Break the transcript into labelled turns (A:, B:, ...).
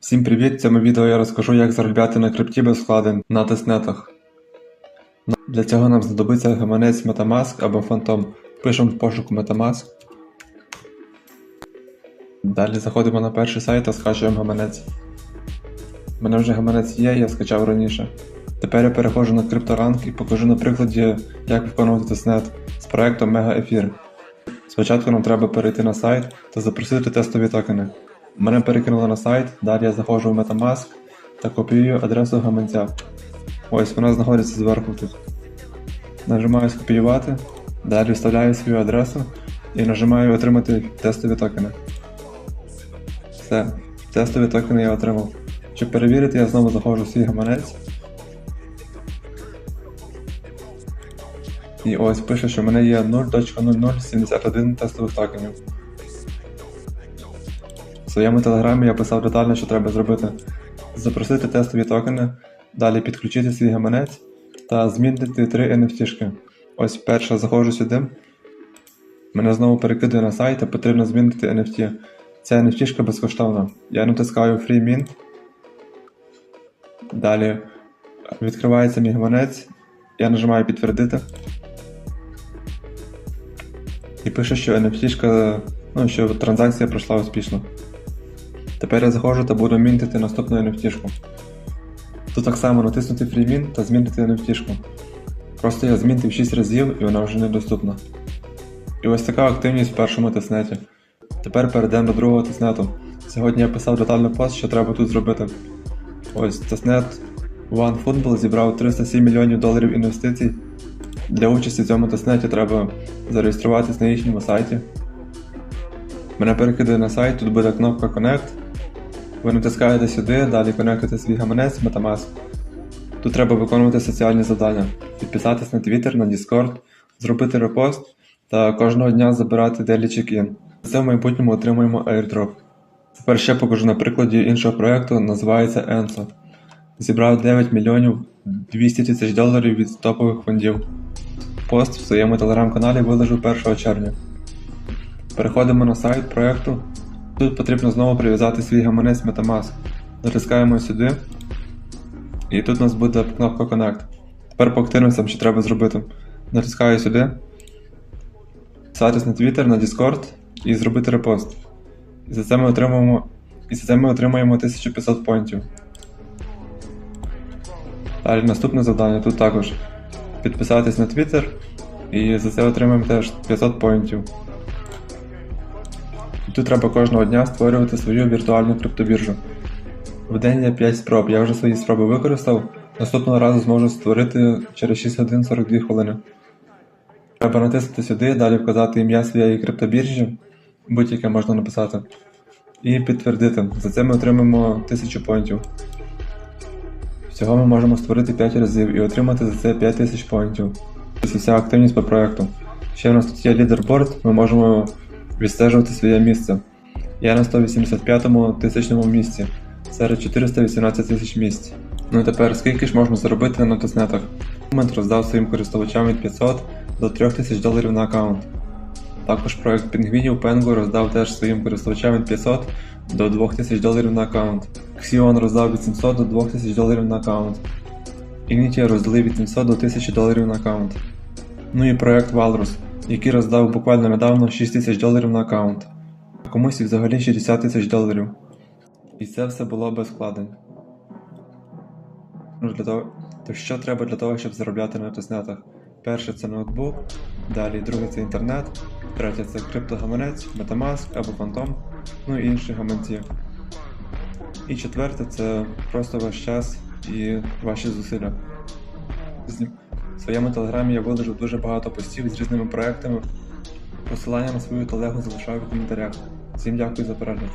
A: Всім привіт! В цьому відео я розкажу, як заробляти на крипті без вкладень на тестнетах. Для цього нам знадобиться гаманець Metamask або Phantom. Пишемо в пошуку Metamask. Далі заходимо на перший сайт та скачуємо гаманець. У мене вже гаманець є, я скачав раніше. Тепер я переходжу на CryptoRank і покажу на прикладі, як виконувати тестнет з проектом Mega Ефір. Спочатку нам треба перейти на сайт та запросити тестові токени. Мене перекинуло на сайт, далі я заходжу в Metamask та копіюю адресу гаманця. Ось вона знаходиться зверху тут. Нажимаю скопіювати, далі вставляю свою адресу і нажимаю отримати тестові токени. Все, тестові токени я отримав. Щоб перевірити, я знову заходжу в свій гаманець. І ось пише, що в мене є 0.0071 тестових токенів. В своєму телеграмі я писав детально, що треба зробити: запросити тестові токени, далі підключити свій гаманець та змінити три NFT-шки. Ось перша заходжу сюди. Мене знову перекидує на сайт, а потрібно змінити NFT. Ця NFT безкоштовна. Я натискаю Free Mint. Далі відкривається мій гаманець. Я нажимаю підтвердити. І пише, що NFT, ну, що транзакція пройшла успішно. Тепер я заходжу та буду мінтити наступну NFT. Тут так само натиснути Mint та змінити NFT. Просто я змінтив 6 разів і вона вже недоступна. І ось така активність в першому тестнеті. Тепер перейдемо до другого тестнету. Сьогодні я писав детальний пост, що треба тут зробити. Ось тестнет OneFootball зібрав 307 мільйонів доларів інвестицій. Для участі в цьому тестнеті треба зареєструватись на їхньому сайті. Мене перекидає на сайт, тут буде кнопка Connect. Ви натискаєте сюди, далі конектуєте свій гаманець Metamask. Тут треба виконувати соціальні завдання, підписатись на Twitter, на Discord, зробити репост та кожного дня забирати daily check-in. Це в майбутньому отримуємо airdrop. Тепер ще покажу на прикладі іншого проєкту, називається Enso. Зібрав 9 мільйонів 200 тисяч доларів від топових фондів. Пост в своєму телеграм-каналі виложив 1 червня. Переходимо на сайт проєкту. Тут потрібно знову прив'язати свій гаманець Metamask. Натискаємо сюди. І тут у нас буде кнопка Connect. Тепер по активностям, що треба зробити. Натискаю сюди. Підписатись на Twitter, на Discord і зробити репост. І за це ми отримаємо. І за це ми отримаємо 1500 поінтів. Далі наступне завдання тут також. Підписатись на Twitter. І за це отримаємо теж 500 поінтів. І Тут треба кожного дня створювати свою віртуальну криптобіржу. В день є 5 спроб, я вже свої спроби використав. Наступного разу зможу створити через 6 годин 42 хвилини. Треба натиснути сюди, далі вказати ім'я своєї криптобіржі, будь-яке можна написати. І підтвердити. За це ми отримаємо 1000 поінтів. Всього ми можемо створити 5 разів і отримати за це 5000 поінтів. Ось і вся активність по проекту. Ще в нас тут є лідерборд, ми можемо відстежувати своє місце. Я на 185 тисячному місці серед 418 тисяч місць. Ну і тепер скільки ж можна заробити на тестнетах? Момент роздав своїм користувачам від 500 до 3000 доларів на аккаунт. Також проект пінгвінів Pengo роздав теж своїм користувачам від 500 до 2000 доларів на аккаунт. Xion роздав від 700 до 2000 доларів на аккаунт. Ignitia роздали від 700 до 1000 доларів на аккаунт. Ну і проект Walrus, який роздав буквально недавно 6000 доларів на аккаунт. А комусь і взагалі 60 тисяч доларів. І це все було без вкладень. Ну, для того, то що треба для того, щоб заробляти на тестнетах? Перше це ноутбук, далі друге це інтернет, третє це криптогаманець, Metamask або Phantom, ну і інші гаманці. І четверте це просто ваш час і ваші зусилля. Своєму телеграмі я виложив дуже багато постів з різними проектами. Посилання на свою телегу залишаю в коментарях. Всім дякую за перегляд.